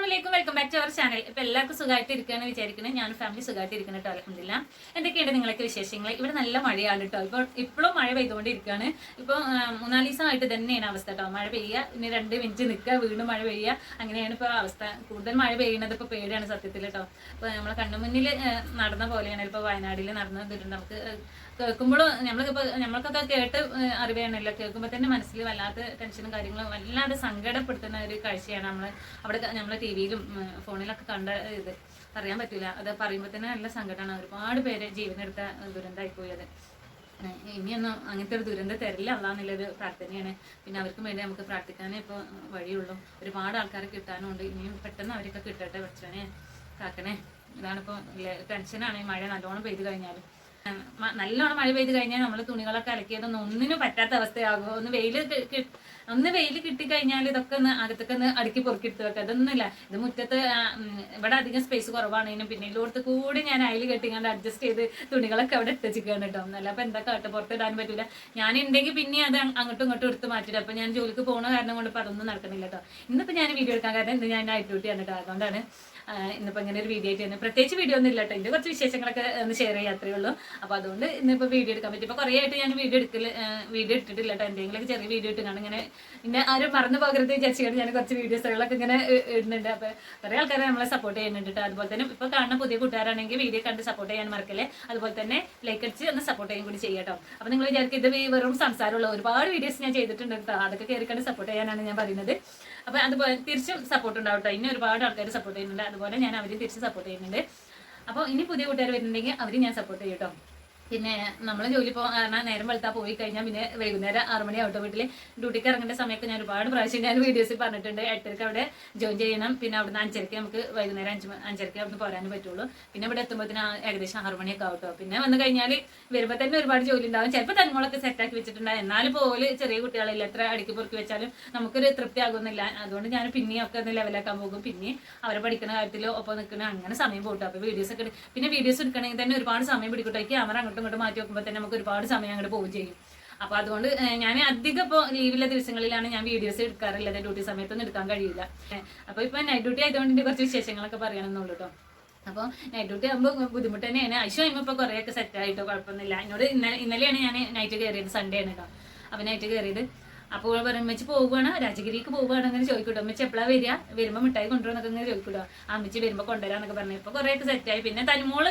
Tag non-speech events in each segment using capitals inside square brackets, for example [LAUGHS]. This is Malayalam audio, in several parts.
അസ്സാമലൈക്കും welcome back to our channel ഇപ്പൊ എല്ലാവർക്കും സുഖമായിട്ട് ഇരിക്കുകയാണ് വിചാരിക്കുന്നത് ഞാൻ ഫാമിലി സുഖമായിട്ട് ഇരിക്കുന്ന കേട്ടോ അലഹമില്ല എന്തൊക്കെയുണ്ട് നിങ്ങളൊക്കെ വിശേഷങ്ങൾ ഇവിടെ നല്ല മഴയാണ് കേട്ടോ ഇപ്പോൾ ഇപ്പോഴും മഴ പെയ്തുകൊണ്ടിരിക്കുകയാണ്. ഇപ്പോൾ മൂന്നാൽ ദിവസമായിട്ട് തന്നെയാണ് അവസ്ഥ കേട്ടോ മഴ പെയ്യുക പിന്നെ രണ്ട് മിനിറ്റ് നിൽക്കുക വീണ്ടും മഴ പെയ്യുക അങ്ങനെയാണ് ഇപ്പോൾ അവസ്ഥ. കൂടുതൽ മഴ പെയ്യുന്നത് ഇപ്പോൾ പേടിയാണ് സത്യത്തിൽ കേട്ടോ ഇപ്പോൾ നമ്മളെ കണ്ണുമുന്നിൽ നടന്ന പോലെയാണ് ഇപ്പോൾ വയനാടിൽ നടന്ന ദുരന്തം നമുക്ക് കേൾക്കുമ്പോൾ നമ്മൾക്കിപ്പോൾ നമ്മൾക്കൊക്കെ കേട്ട് അറിവാണല്ലോ. കേൾക്കുമ്പോൾ തന്നെ മനസ്സിൽ വല്ലാത്ത ടെൻഷനും കാര്യങ്ങളും വല്ലാതെ സങ്കടപ്പെടുത്തുന്ന ഒരു കാഴ്ചയാണ് നമ്മൾ അവിടെ നമ്മൾ ടി വിയിലും ഫോണിലൊക്കെ കണ്ട ഇത് അറിയാൻ പറ്റില്ല അത് പറയുമ്പോൾ തന്നെ നല്ല സങ്കടമാണ് ഒരുപാട് പേര് ജീവനെടുത്ത ദുരന്തമായി പോയത് ഇനിയൊന്നും അങ്ങനത്തെ ഒരു ദുരന്തം തരില്ല. അല്ലാന്നുള്ളൊരു പ്രാർത്ഥനയാണ്. പിന്നെ അവർക്കും വേണ്ടി നമുക്ക് പ്രാർത്ഥിക്കാനേ ഇപ്പോൾ വഴിയുള്ളൂ. ഒരുപാട് ആൾക്കാരെ കിട്ടാനുണ്ട്. ഇനിയും പെട്ടെന്ന് അവരൊക്കെ കിട്ടട്ടെ പക്ഷേ കാക്കണേ. ഇതാണിപ്പോൾ ടെൻഷനാണ് മഴ നല്ലോണം പെയ്ത് മ- നല്ലോണം മഴ പെയ്ത് കഴിഞ്ഞാൽ നമ്മൾ തുണികളൊക്കെ അലക്കിയതൊന്നും ഒന്നിനും പറ്റാത്ത അവസ്ഥയാകുമോ ഒന്ന് വെയിൽ ഒന്ന് വെയിൽ കിട്ടിക്കഴിഞ്ഞാൽ ഇതൊക്കെ ഒന്ന് അകത്തൊക്കെ ഒന്ന് അടുക്കി പൊറുക്കിയെടുത്ത് വെക്കുക. അതൊന്നുമില്ല ഇത് മുറ്റത്ത് ഇവിടെ അധികം സ്പേസ് കുറവാണെങ്കിലും പിന്നെ ഇതിലോടത്ത് കൂടി ഞാൻ അയൽ കെട്ടിങ്ങാണ്ട് അഡ്ജസ്റ്റ് ചെയ്ത് തുണികളൊക്കെ അവിടെ ഇട്ടുവെച്ചിരിക്കുകയാണ് കേട്ടോ. നല്ല അപ്പൊ എന്താ കാട്ട് പുറത്തിടാൻ പറ്റില്ല ഞാൻ ഉണ്ടെങ്കിൽ പിന്നെ അത് അങ് അങ്ങോട്ടും ഇങ്ങോട്ടും എടുത്ത് മാറ്റിട്ട് അപ്പൊ ഞാൻ ജോലിക്ക് പോണ കാരണം കൊണ്ട് ഇപ്പൊ അതൊന്നും നടക്കുന്നില്ല കേട്ടോ. ഇന്നിപ്പോ ഞാൻ വീഡിയോ എടുക്കാൻ കാരണം ഇന്ന് ഞാൻ നൈറ്റ് ഡ്യൂട്ടിയാണ് കേട്ടോ. അതുകൊണ്ടാണ് ഇന്നിപ്പോ ഇങ്ങനെ ഒരു വീഡിയോ ആയിട്ട് പ്രത്യേകിച്ച് വീഡിയോ ഒന്നും ഇല്ല കേട്ടോ. ഇതിന്റെ കുറച്ച് വിശേഷങ്ങളൊക്കെ ഒന്ന് ഷെയർ ചെയ്യാത്രേ ഉള്ളൂ. അപ്പൊ അതുകൊണ്ട് ഇന്നിപ്പോ വീഡിയോ എടുക്കാൻ പറ്റും. ഇപ്പൊ കുറേ ആയിട്ട് ഞാൻ വീഡിയോ എടുക്കൽ വീഡിയോ ഇട്ടിട്ടില്ല കേട്ടോ ചെറിയ വീഡിയോ ഇട്ടാണ് ഇങ്ങനെ പിന്നെ ആരും മറന്നു പോകരുത് വിചാരിച്ചുകൊണ്ട് ഞാൻ കുറച്ച് വീഡിയോസുകളൊക്കെ ഇങ്ങനെ ഇടുന്നുണ്ട്. അപ്പൊ കുറെ ആൾക്കാരെ നമ്മളെ സപ്പോർട്ട് ചെയ്യുന്നുണ്ട് കേട്ടോ അതുപോലെ തന്നെ ഇപ്പൊ കാണുന്ന പുതിയ കൂട്ടുകാരാണെങ്കിൽ വീഡിയോ കണ്ട് സപ്പോർട്ട് ചെയ്യാൻ മറക്കല്ലേ. അതുപോലെ തന്നെ ലൈക്ക് അടിച്ച് ഒന്ന് സപ്പോർട്ട് ചെയ്യാൻ കൂടി ചെയ്യട്ടോ അപ്പൊ നിങ്ങൾ വിചാരിക്കും ഇത് വെറും സംസാരമുള്ള ഒരുപാട് വീഡിയോസ് ഞാൻ ചെയ്തിട്ടുണ്ട് കേട്ടോ അതൊക്കെ കയറി കണ്ട് സപ്പോർട്ട് ചെയ്യാനാണ് ഞാൻ പറയുന്നത്. അപ്പൊ അതുപോലെ തിരിച്ചും സപ്പോർട്ട് ഉണ്ടാവും കേട്ടോ ഇനി ഒരുപാട് ആൾക്കാർ സപ്പോർട്ട് ചെയ്യുന്നുണ്ട്. അതുപോലെ ഞാൻ അവരെ തിരിച്ച് സപ്പോർട്ട് ചെയ്യുന്നുണ്ട്. അപ്പോൾ ഇനി പുതിയ കൂട്ടുകാർ വരുന്നുണ്ടെങ്കിൽ അവർ ഞാൻ സപ്പോർട്ട് ചെയ്യും കേട്ടോ പിന്നെ നമ്മൾ ജോലി പോകാൻ നേരം വെളുത്താ പോയി കഴിഞ്ഞാൽ പിന്നെ വൈകുന്നേരം ആറ് മണിയാവട്ടെ വീട്ടിൽ ഡ്യൂട്ടിക്ക് ഇറങ്ങേണ്ട സമയത്ത് ഞാൻ ഒരുപാട് പ്രാവശ്യം ഞാൻ വീഡിയോസിൽ പറഞ്ഞിട്ടുണ്ട്. എട്ടരക്ക് അവിടെ ജോയിൻ ചെയ്യണം. പിന്നെ അവിടുന്ന് അഞ്ചരക്ക് നമുക്ക് വൈകുന്നേരം അഞ്ച് അഞ്ചരയ്ക്ക് അഞ്ചരക്ക് അവിടുന്ന് പോരാനും പറ്റുള്ളൂ. പിന്നെ ഇവിടെ എത്തുമ്പോഴത്തേന് ഏകദേശം ആറു മണിയൊക്കെ ആവട്ടോ പിന്നെ വന്നു കഴിഞ്ഞാൽ വരുമ്പോൾ തന്നെ ഒരുപാട് ജോലി ഉണ്ടാവും. ചിലപ്പോൾ തന്മോളൊക്കെ സെറ്റാക്കി വെച്ചിട്ടുണ്ടാവും. എന്നാലും പോലെ ചെറിയ കുട്ടികളില്ല എത്ര അടുക്കി പൊറുക്കി വെച്ചാലും നമുക്കൊരു തൃപ്തി ആകുന്നില്ല. അതുകൊണ്ട് ഞാൻ പിന്നെയും ഒക്കെ ഒന്ന് ലെവലാക്കാൻ പോകും. പിന്നെ അവരെ പഠിക്കുന്ന കാര്യത്തിൽ ഒപ്പം നിൽക്കുന്ന അങ്ങനെ സമയം പോകട്ടോ അപ്പോൾ വീഡിയോസ് ഒക്കെ പിന്നെ വീഡിയോസ് എടുക്കണമെങ്കിൽ തന്നെ ഒരുപാട് സമയം പിടിക്കട്ടോ ക്യാമറ അങ്ങോട്ടും ഇങ്ങോട്ടും മാറ്റി വെക്കുമ്പോൾ തന്നെ നമുക്ക് ഒരുപാട് സമയം അങ്ങോട്ട് പോവുകയും ചെയ്യും. അപ്പോൾ അതുകൊണ്ട് ഞാൻ അധികം ഇപ്പോൾ ലീവിലെ ദിവസങ്ങളിലാണ് ഞാൻ വീഡിയോസ് എടുക്കാറുള്ളത്. ഡ്യൂട്ടി സമയത്തൊന്നും എടുക്കാൻ കഴിയില്ല. അപ്പോൾ ഇപ്പോൾ നൈറ്റ് ഡ്യൂട്ടി ആയതുകൊണ്ട് കുറച്ച് വിശേഷങ്ങളൊക്കെ പറയണമെന്നുള്ളൂ കേട്ടോ അപ്പോൾ നൈറ്റ് ഡ്യൂട്ടി ആകുമ്പോൾ ബുദ്ധിമുട്ട് തന്നെയാണ്. ഐശോ ആകുമ്പോൾ ഇപ്പോൾ സെറ്റ് ആയിട്ടോ കുഴപ്പമൊന്നുമില്ല. എന്നോട് ഇന്നലെ ഇന്നലെയാണ് ഞാൻ നൈറ്റ് കയറിയത് സൺഡേ ആണ് കേട്ടോ അപ്പോൾ നൈറ്റ് കയറിയത് അപ്പോൾ പറയും അമ്മച്ചി രാജഗിരിക്ക് പോവുകയാണ് അങ്ങനെ ചോദിക്കൂട്ടോ. അമ്മച്ചി എപ്പോഴാ വരിക? വരുമ്പോൾ മിഠായി കൊണ്ടുവന്നൊക്കെ ഇങ്ങനെ ചോദിക്കൂട്ടോ. അമ്മച്ചി വരുമ്പോൾ കൊണ്ടുവരാന്നൊക്കെ പറഞ്ഞു. ഇപ്പോൾ കുറേയൊക്കെ സെറ്റായി പിന്നെ തനിമോൾ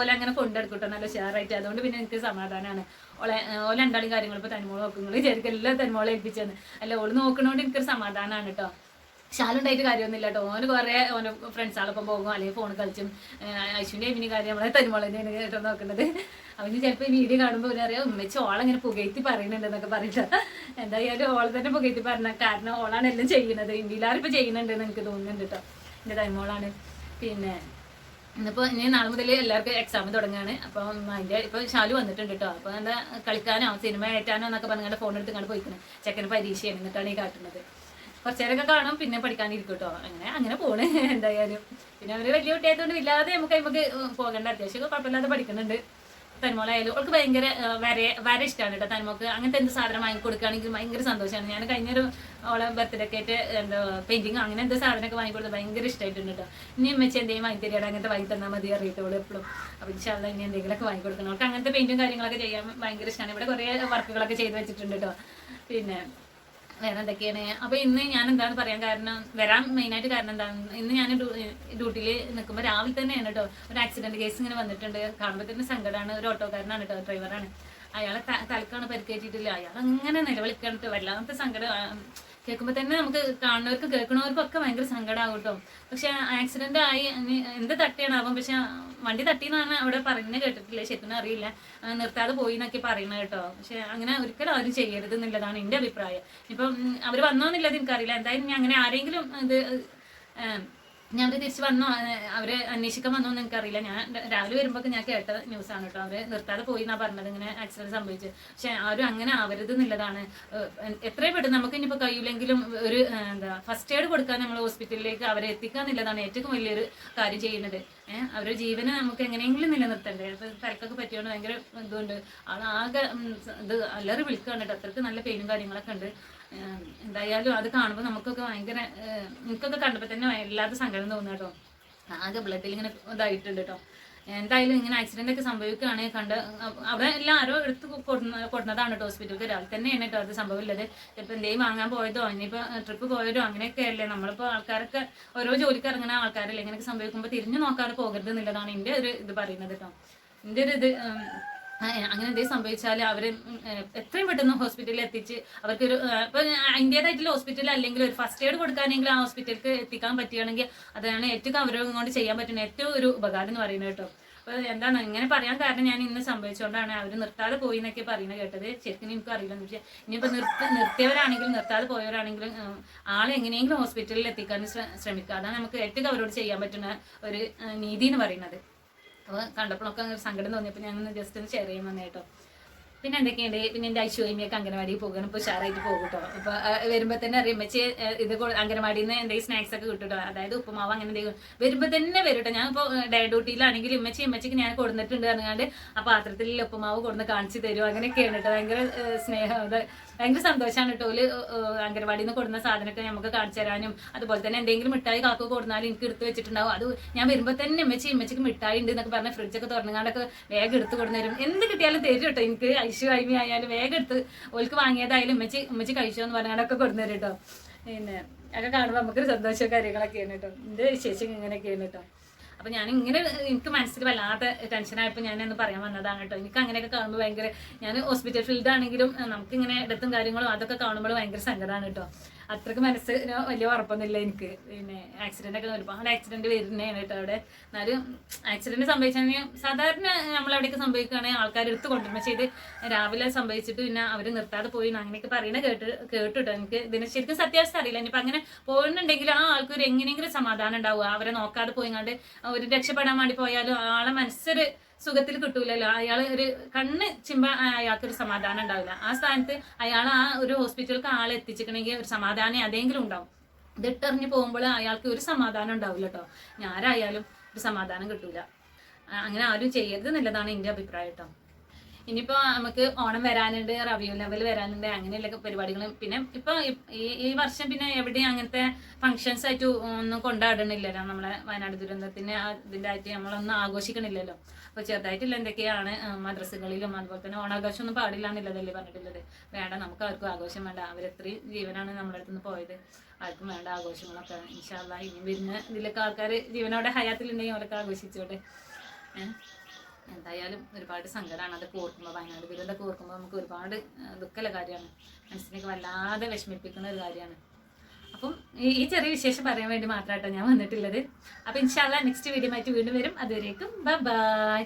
ഓല അങ്ങനെ കൊണ്ടെടുക്കൂട്ടോ നല്ല ഷെയറായിട്ട് അതുകൊണ്ട് പിന്നെ എനിക്ക് സമാധാനമാണ് ഓളെ ഓല രണ്ടാളും കാര്യങ്ങൾ ഇപ്പോൾ തനിമോൾ നോക്കുന്നത് വിചാരിക്കും എല്ലാം തനിമോളെ ഏൽപ്പിച്ചെന്ന്. അല്ല ഓൾ നോക്കണോണ്ട് എനിക്കൊരു സമാധാനമാണ് കേട്ടോ ശാലുണ്ടായിട്ട് കാര്യമൊന്നുമില്ല കേട്ടോ. ഓന് കുറേ ഓന് ഫ്രണ്ട്സാളൊപ്പം പോകും. അല്ലെങ്കിൽ ഫോൺ കളിച്ചും. അശ്വിന്റെ ഇവന് കാര്യം നമ്മളെ തരുമോളെ തന്നെയാണ് കേട്ടോ നോക്കുന്നത്. അവന് ചിലപ്പോൾ വീഡിയോ കാണുമ്പോൾ അവനറിയാം ഉമ്മച്ച ഓളങ്ങനെ പുകയത്തി പറയുന്നുണ്ടെന്നൊക്കെ പറയില്ല. എന്തായാലും ഓള തന്നെ പുകയത്തി പറഞ്ഞ കാരണം ഓളാണ് എല്ലാം ചെയ്യുന്നത്. ഇന്ത്യയിലാരും ഇപ്പോൾ ചെയ്യുന്നുണ്ടെന്ന് എനിക്ക് തോന്നുന്നുണ്ട് കേട്ടോ. എന്റെ തരുമോളാണ് പിന്നെ ഇന്നിപ്പോൾ ഇനി നാളെ മുതൽ എല്ലാവർക്കും എക്സാം തുടങ്ങുകയാണ് അപ്പം അതിന്റെ ഇപ്പോൾ ശാലു വന്നിട്ടുണ്ട് കേട്ടോ. അപ്പോൾ എന്താ കളിക്കാനോ സിനിമ ഏറ്റാനോ എന്നൊക്കെ പറഞ്ഞാൽ ഫോൺ എടുത്ത് കണ്ട് പോയിക്കുന്നത് ചെക്കന് പരീക്ഷയാണ് എന്നിട്ടാണ് ഈ കാട്ടുന്നത്. കുറച്ച് നേരമൊക്കെ കാണും പിന്നെ പഠിക്കാനിരിക്കും കേട്ടോ അങ്ങനെ അങ്ങനെ പോണ് [LAUGHS] എന്തായാലും. പിന്നെ അവർ വലിയ കുട്ടിയായതുകൊണ്ട് ഇല്ലാതെ നമുക്ക് നമുക്ക് പോകേണ്ട. അത്യാവശ്യം കുഴപ്പമില്ലാതെ പഠിക്കുന്നുണ്ട്. തന്മോളായാലും അവൾക്ക് ഭയങ്കര വര വര ഇഷ്ടമാണ് കേട്ടോ തന്മോക്ക്. അങ്ങനത്തെ എന്ത് സാധനം വാങ്ങി കൊടുക്കുകയാണെങ്കിൽ ഭയങ്കര സന്തോഷമാണ് ഞാൻ കഴിഞ്ഞൊരു അവളെ ബർത്ത്ഡേ ആയിട്ട് എന്താ പെയിന്റിങ് അങ്ങനെ എന്ത് സാധനമൊക്കെ വാങ്ങി കൊടുത്ത് ഭയങ്കര ഇഷ്ടമായിട്ടുണ്ട് കേട്ടോ ഇനി അമ്മച്ചി എന്തെങ്കിലും വാങ്ങി തരികയാണ് അങ്ങനത്തെ വാങ്ങി തന്നാൽ മതി അറിയത്തോളൂ എപ്പോഴും അപ്പോൾ ഇൻഷാല്ല ഇനി എന്തെങ്കിലുമൊക്കെ വാങ്ങി കൊടുക്കണം. അവൾക്ക് അങ്ങനത്തെ പെയിന്റും കാര്യങ്ങളൊക്കെ ചെയ്യാൻ ഭയങ്കര ഇഷ്ടമാണ് ഇവിടെ കുറേ വർക്കുകളൊക്കെ ചെയ്ത് വെച്ചിട്ടുണ്ട് കേട്ടോ പിന്നെ വേറെ എന്തൊക്കെയാണ്? അപ്പൊ ഇന്ന് ഞാൻ എന്താണ് പറയാൻ കാരണം? വരാൻ മെയിൻ ആയിട്ട് കാരണം എന്താണ്? ഇന്ന് ഞാൻ ഡ്യൂട്ടിയിൽ നിൽക്കുമ്പോൾ രാവിലെ തന്നെയാണ് കേട്ടോ ഒരു ആക്സിഡന്റ് കേസ് ഇങ്ങനെ വന്നിട്ടുണ്ട്. കാണുമ്പോൾ തന്നെ സങ്കടമാണ് ഒരു ഓട്ടോക്കാരനാണ് കേട്ടോ ഡ്രൈവറാണ് അയാളെ തലക്കാണ് പരിക്കേറ്റിട്ടില്ല. അയാൾ അങ്ങനെ നിലവിളിക്കാനിട്ട് വല്ലാത്ത സങ്കടം. കേൾക്കുമ്പോൾ തന്നെ നമുക്ക് കാണുന്നവർക്കും കേൾക്കുന്നവർക്കും ഒക്കെ ഭയങ്കര സങ്കടമാകും കേട്ടോ പക്ഷെ ആക്സിഡന്റ് ആയി എന്ത് തട്ടിയാണാവും? പക്ഷെ വണ്ടി തട്ടിയെന്നാണ് അവിടെ പറയുന്നത് കേട്ടിട്ടില്ല? ശരിക്കും അറിയില്ല. നിർത്താതെ പോയി എന്നൊക്കെ പറയുന്നത് കേട്ടോ. പക്ഷെ അങ്ങനെ ഒരിക്കലും ആരും ചെയ്യരുത് എന്നുള്ളതാണ് എന്റെ അഭിപ്രായം. ഇപ്പം അവർ വന്നോന്നുള്ളത് എനിക്കറിയില്ല. എന്തായാലും ഞാൻ അങ്ങനെ ആരെങ്കിലും ഇത് ഞാൻ അവർ തിരിച്ച് വന്നോ. അവർ അന്വേഷിക്കാൻ വന്നോ എന്ന് എനിക്കറിയില്ല. ഞാൻ രാവിലെ വരുമ്പോൾ ഞാൻ കേട്ട ന്യൂസ് ആണ് കേട്ടോ. അവർ നിർത്താതെ പോയി എന്നാ പറഞ്ഞത്? ഇങ്ങനെ ആക്സിഡന്റ് സംഭവിച്ചു. പക്ഷെ ആരും അങ്ങനെ ആവരുത് എന്നുള്ളതാണ്. എത്രയും പെട്ടെന്ന് നമുക്ക് ഇനിയിപ്പോൾ കഴിയില്ലെങ്കിലും ഒരു എന്താ ഫസ്റ്റ് എയ്ഡ് കൊടുക്കാൻ നമ്മൾ ഹോസ്പിറ്റലിലേക്ക് അവരെ എത്തിക്കുക എന്നുള്ളതാണ് ഏറ്റവും വലിയൊരു കാര്യം ചെയ്യുന്നത്. ഏഹ് അവരുടെ ജീവനെ നമുക്ക് എങ്ങനെയെങ്കിലും നിലനിർത്തണ്ടേ? ഇപ്പൊ തലക്കൊക്കെ പറ്റിയോണ്ട് ഭയങ്കര ഇതുണ്ട്. ആകെ ഇത് അല്ലറി വിളിക്കുകയാണ് അത്രയ്ക്ക് നല്ല പെയിനും കാര്യങ്ങളൊക്കെ ഉണ്ട്. എന്തായാലും അത് കാണുമ്പോൾ നമുക്കൊക്കെ ഭയങ്കര നമുക്കൊക്കെ കണ്ടപ്പോൾ തന്നെ വല്ലാത്ത സങ്കടം തോന്നുന്നു കേട്ടോ. ആകെ ബ്ലഡിൽ ഇങ്ങനെ ഇതായിട്ടുണ്ട് കേട്ടോ. എന്തായാലും ഇങ്ങനെ ആക്സിഡന്റ് ഒക്കെ സംഭവിക്കുകയാണെങ്കിൽ കണ്ട് അവിടെ എല്ലാം ആരോ എടുത്ത് കൊടുന്ന കൊടുന്നതാണ് കേട്ടോ ഹോസ്പിറ്റലിൽ രാവിലെ തന്നെയാണ് കേട്ടോ അത് സംഭവമില്ലത് ചിലപ്പോൾ എന്തെങ്കിലും വാങ്ങാൻ പോയതോ ഇനിയിപ്പോൾ ട്രിപ്പ് പോയതോ അങ്ങനെയൊക്കെ അല്ലേ? നമ്മളിപ്പോൾ ആൾക്കാരൊക്കെ ഓരോ ജോലിക്ക് ഇറങ്ങുന്ന ആൾക്കാരല്ലേ? ഇങ്ങനെയൊക്കെ സംഭവിക്കുമ്പോൾ തിരിഞ്ഞു നോക്കാതെ പോകരുത് എന്നുള്ളതാണ് എന്റെ ഒരു ഇത് പറയുന്നത് കേട്ടോ. എന്റെ ഒരു ഇത് അങ്ങനെ എന്തെങ്കിലും സംഭവിച്ചാൽ അവരെ എത്രയും പെട്ടെന്ന് ഹോസ്പിറ്റലിൽ എത്തിച്ച് അവർക്കൊരു ഇപ്പൊ അതിന്റെതായിട്ടുള്ള ഹോസ്പിറ്റൽ അല്ലെങ്കിൽ ഒരു ഫസ്റ്റ് എയ്ഡ് കൊടുക്കാനെങ്കിലും ആ ഹോസ്പിറ്റലിൽ എത്തിക്കാൻ പറ്റുകയാണെങ്കിൽ അതാണ് ഏറ്റവും അവരും കൊണ്ട് ചെയ്യാൻ പറ്റുന്ന ഏറ്റവും ഒരു ഉപകാരം എന്ന് പറയുന്നത് കേട്ടോ. അപ്പൊ എന്താണ് ഇങ്ങനെ പറയാൻ കാരണം ഞാൻ ഇന്ന് സംഭവിച്ചുകൊണ്ടാണ് അവർ നിർത്താതെ പോയി എന്നൊക്കെ പറയുന്നത് കേട്ടത്. ശരിക്കും എനിക്ക് അറിയില്ല. വെച്ചാൽ ഇനിയിപ്പോൾ നിർത്തി നിർത്തിയവരാണെങ്കിലും നിർത്താതെ പോയവരാണെങ്കിലും ആളെ എങ്ങനെയെങ്കിലും ഹോസ്പിറ്റലിൽ എത്തിക്കാൻ ശ്രമിക്കുക. അതാണ് നമുക്ക് ഏറ്റവും അവരോട് ചെയ്യാൻ പറ്റുന്ന ഒരു നീതി എന്ന് പറയുന്നത്. അപ്പോൾ കണ്ടപ്പോഴൊക്കെ അങ്ങനെ സങ്കടം തോന്നിയപ്പോൾ ഞാൻ ജസ്റ്റ് ഒന്ന് ഷെയർ ചെയ്യാൻ വന്നേട്ടോ. പിന്നെ എന്തൊക്കെയുണ്ട്? പിന്നെ എന്റെ ഐശ്വര്യമിയൊക്കെ അംഗനവാടിയിൽ പോകണം ഇപ്പോൾ ഉഷാറായിട്ട് പോകും കേട്ടോ. അപ്പോൾ വരുമ്പോൾ തന്നെ അറിയാം വെച്ച് ഇത് അംഗനവാടിയിൽ നിന്ന് എന്തെങ്കിലും സ്നാക്സ് ഒക്കെ കിട്ടും അതായത് ഉപ്പുമാവ് അങ്ങനെ എന്തെങ്കിലും വരുമ്പോൾ തന്നെ വരും കേട്ടോ. ഞാൻ ഇപ്പോൾ ഡേ ഡ്യൂട്ടിയിലാണെങ്കിൽ ഇമ്മച്ചി ഇമ്മച്ചിക്ക് ഞാൻ കൊടുത്തിട്ടുണ്ട് പറഞ്ഞാണ്ട് ആ പാത്രത്തിൽ ഉപ്പുമാവ് കൊടുന്ന് കാണിച്ചു തരും. അങ്ങനെയൊക്കെയാണ് കേട്ടോ. ഭയങ്കര സ്നേഹം. ഭയങ്കര സന്തോഷമാണ് കേട്ടോ ഓൽ അംഗൻവാടിയിൽ നിന്ന് കൊടുക്കുന്ന സാധനമൊക്കെ നമുക്ക് കാണിച്ചു തരാനും അതുപോലെ തന്നെ എന്തെങ്കിലും മിഠായി കാക്ക കൊടുത്താലും എനിക്ക് എടുത്ത് വെച്ചിട്ടുണ്ടാവും. അത് ഞാൻ വരുമ്പോൾ തന്നെ ഇമ്മച്ചി ഇമ്മച്ചിക്ക് മിഠായി ഉണ്ട് എന്നൊക്കെ പറഞ്ഞ ഫ്രിഡ്ജൊക്കെ തുറന്നുകൊണ്ടൊക്കെ വേഗം എടുത്ത് കൊടുന്നു എന്ത് കിട്ടിയാലും തരും കേട്ടോ എനിക്ക് ഐശു അയിമി ആയാലും വേഗം എടുത്ത് ഓൾക്ക് വാങ്ങിയതായാലും അമ്മച്ചി അമ്മച്ചി കഴിച്ചോ എന്ന് പറഞ്ഞാണ്ടൊക്കെ കൊടുന്നു തരും കേട്ടോ പിന്നെ അതൊക്കെ കാണുമ്പോൾ നമുക്കൊരു സന്തോഷവും കാര്യങ്ങളൊക്കെയാണ് കേട്ടോ എന്റെ വിശേഷം ഇങ്ങനെയൊക്കെയാണ് കേട്ടോ അപ്പൊ ഞാൻ ഇങ്ങനെ എനിക്ക് മനസ്സിൽ വല്ലാത്ത ടെൻഷനായപ്പോൾ ഞാൻ എന്ന് പറയാൻ വന്നതാണ് കേട്ടോ. എനിക്ക് അങ്ങനെയൊക്കെ കാണുമ്പോൾ ഭയങ്കര ഞാൻ ഹോസ്പിറ്റൽ ഫീൽഡ് ആണെങ്കിലും നമുക്ക് ഇങ്ങനെ ഇടത്തും കാര്യങ്ങളും അതൊക്കെ കാണുമ്പോൾ ഭയങ്കര സങ്കടമാണ് കേട്ടോ. അത്രയ്ക്ക് മനസ്സിന് വലിയ ഉറപ്പൊന്നുമില്ല എനിക്ക്. പിന്നെ ആക്സിഡന്റ് ഒക്കെ ഒരുപാട് ആക്സിഡന്റ് വരുന്നതാണ് കേട്ടോ അവിടെ. എന്നാലും ആക്സിഡന്റ് സംഭവിച്ചാൽ സാധാരണ നമ്മളവിടെയൊക്കെ സംഭവിക്കുകയാണെങ്കിൽ ആൾക്കാർ എടുത്ത് പക്ഷേ ഇത് രാവിലെ സംഭവിച്ചിട്ട് പിന്നെ അവർ നിർത്താതെ പോയി അങ്ങനെയൊക്കെ പറയണ കേട്ട് കേട്ടിട്ടോ എനിക്ക്. ഇതിന് ശരിക്കും സത്യാവസ്ഥ അറിയില്ല. ഇനിയിപ്പോൾ അങ്ങനെ പോകുന്നുണ്ടെങ്കിൽ ആ ആൾക്കൊരു എങ്ങനെയെങ്കിലും സമാധാനം ഉണ്ടാവുക. അവരെ നോക്കാതെ പോയിങ്ങാണ്ട് ഒരു രക്ഷപ്പെടാൻ വേണ്ടി പോയാലും ആളെ മനസ്സൊരു സുഖത്തിൽ കിട്ടൂലല്ലോ. അയാൾ ഒരു കണ്ണ് ചിമ്പ അയാൾക്കൊരു സമാധാനം ഉണ്ടാവില്ല. ആ സ്ഥാനത്ത് അയാൾ ആ ഒരു ഹോസ്പിറ്റലിലേക്ക് ആളെ എത്തിച്ചിക്കണമെങ്കിൽ ഒരു സമാധാനം അതെങ്കിലും ഉണ്ടാവും. ഇതിട്ടെറിഞ്ഞ് പോകുമ്പോൾ അയാൾക്ക് ഒരു സമാധാനം ഉണ്ടാവില്ല കേട്ടോ ഞാരായാലും ഒരു സമാധാനം കിട്ടൂല. അങ്ങനെ ആരും ചെയ്യരുത് എന്നുള്ളതാണ് എന്റെ അഭിപ്രായം കേട്ടോ ഇനിയിപ്പോ നമുക്ക് ഓണം വരാനുണ്ട് റവ്യൂ ലെവൽ വരാനുണ്ട് അങ്ങനെയുള്ള പരിപാടികളും പിന്നെ ഇപ്പൊ ഈ വർഷം പിന്നെ എവിടെയും അങ്ങനത്തെ ഫങ്ഷൻസ് ആയിട്ട് ഒന്നും കൊണ്ടാടണില്ലല്ലോ നമ്മളെ വയനാട് ദുരന്തത്തിന് ആ ഇതിന്റെ ആയിട്ട് നമ്മളൊന്നും ആഘോഷിക്കണില്ലല്ലോ. അപ്പൊ ചെറുതായിട്ടുള്ള എന്തൊക്കെയാണ് മദ്രസകളിലും അതുപോലെ തന്നെ ഓണാഘോഷം ഒന്നും പാടില്ല എന്നുള്ളതല്ലേ പറഞ്ഞിട്ടുള്ളത്. വേണ്ട നമുക്ക് ആർക്കും ആഘോഷം വേണ്ട. അവരെത്രയും ജീവനാണ് നമ്മുടെ അടുത്ത് നിന്ന് പോയത്. ആർക്കും വേണ്ട ആഘോഷങ്ങളൊക്കെ ഇൻഷാല്ല ഇനി വരുന്ന ഇതിലൊക്കെ ആൾക്കാർ ജീവനോടെ ഹയാത്തിലുണ്ടെങ്കിൽ അവരൊക്കെ ആഘോഷിച്ചോട്ടെ. ഏഹ് എന്തായാലും ഒരുപാട് സങ്കടമാണ് അതൊക്കെ ഓർക്കുമ്പോൾ വയനാട് ദുരന്തമൊക്കെ ഓർക്കുമ്പോൾ നമുക്ക് ഒരുപാട് ദുഃഖമുള്ള കാര്യമാണ്. മനസ്സിനൊക്കെ വല്ലാതെ വിഷമിപ്പിക്കുന്ന ഒരു കാര്യമാണ്. അപ്പം ഈ ചെറിയ വിശേഷം പറയാൻ വേണ്ടി മാത്രമായിട്ടാണ് ഞാൻ വന്നിട്ടുള്ളത്. അപ്പം ഇൻഷാല്ല നെക്സ്റ്റ് വീഡിയോ ആയിട്ട് വീണ്ടും വരും. അതുവരേക്കും ബൈ